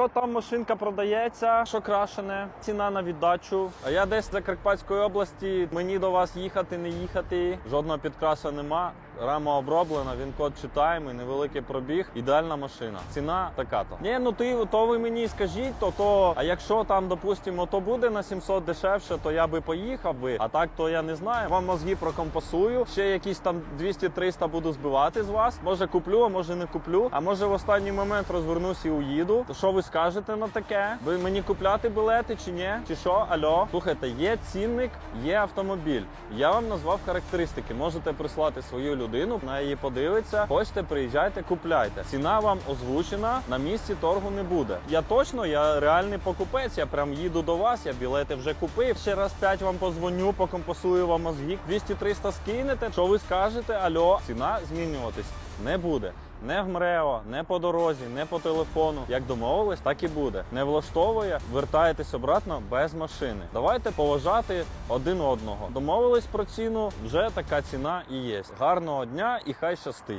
Якщо там машинка продається, що крашене, ціна на віддачу. А я десь за Карпатської області, мені до вас їхати, не їхати. Жодного підкраса нема. Рама оброблена, він код читаємо, невеликий пробіг, ідеальна машина. Ціна така-то. Ні, ну ти то ви мені скажіть, то то. А якщо там, допустимо, то буде на 700 дешевше, то я би поїхав би. А так то я не знаю. Вам мозги прокомпасую. Ще якісь там 200-300 буду збивати з вас. Може куплю, а може не куплю. А може в останній момент розвернусь і уїду. То що ви скажете на таке? Ви мені купляти білети чи ні? Чи що? Альо? Слухайте, є цінник, є автомобіль. Я вам назвав характеристики. Можете прислати свою людину, на її подивиться. Хочете, приїжджайте, купляйте. Ціна вам озвучена, на місці торгу не буде. Я точно, я реальний покупець. Я прям їду до вас. Я білети вже купив. Ще раз п'ять вам позвоню, покомпасую вам мозгік. 200-300 скинете. Що ви скажете? Альо, ціна змінюватись не буде. Не в МРЕО, не по дорозі, не по телефону. Як домовились, так і буде. Не влаштовує, вертаєтесь обратно без машини. Давайте поважати один одного. Домовились про ціну, вже така ціна і є. Гарного дня і хай щастить.